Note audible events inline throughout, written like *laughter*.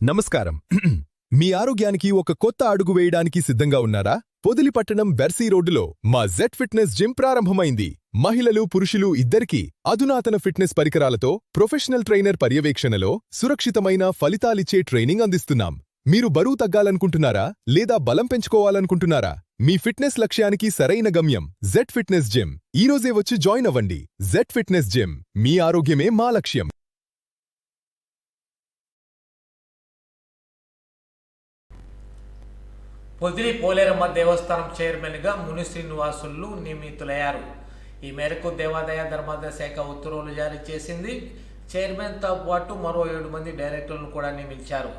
నమస్కారం. *clears throat* మీ ఆరోగ్యానికి ఒక కొత్త అడుగు వేయడానికి సిద్ధంగా ఉన్నారా? పొదిలిపట్టణం బెర్సీ రోడ్డులో మా జెట్ ఫిట్నెస్ జిమ్ ప్రారంభమైంది. మహిళలు పురుషులు ఇద్దరికీ అధునాతన ఫిట్నెస్ పరికరాలతో ప్రొఫెషనల్ ట్రైనర్ పర్యవేక్షణలో సురక్షితమైన ఫలితాలిచ్చే ట్రైనింగ్ అందిస్తున్నాం. మీరు బరువు తగ్గాలనుకుంటున్నారా? లేదా బలం పెంచుకోవాలనుకుంటున్నారా? మీ ఫిట్నెస్ లక్ష్యానికి సరైన గమ్యం జెట్ ఫిట్నెస్ జిమ్. ఈరోజే వచ్చి జాయిన్ అవ్వండి. Jet fitness gym. మీ ఆరోగ్యమే మా లక్ష్యం. పొదిలి పోలేరమ్మ దేవస్థానం చైర్మన్గా ముని శ్రీనివాసులు నియమితులయ్యారు. ఈ మేరకు దేవాదాయ ధర్మాదాయ శాఖ ఉత్తర్వులు జారీ చేసింది. చైర్మన్తో పాటు మరో ఏడు మంది డైరెక్టర్లను కూడా నియమించారు.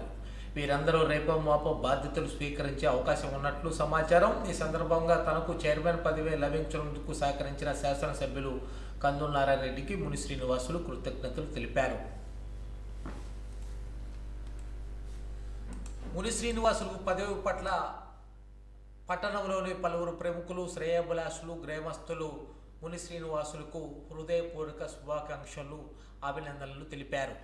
వీరందరూ రేపో మాపో బాధ్యతలు స్వీకరించే అవకాశం ఉన్నట్లు సమాచారం. ఈ సందర్భంగా తనకు చైర్మన్ పదవి లభించినందుకు సహకరించిన శాసనసభ్యులు కందుల నారాయణ రెడ్డికి ముని శ్రీనివాసులు కృతజ్ఞతలు తెలిపారు. ముని శ్రీనివాసులకు పదవి పట్ల పట్టణంలోని పలువురు ప్రముఖులు శ్రేయభిలాషులు గ్రామస్తులు ముని శ్రీనివాసులకు హృదయపూర్వక శుభాకాంక్షలు అభినందనలు తెలిపారు.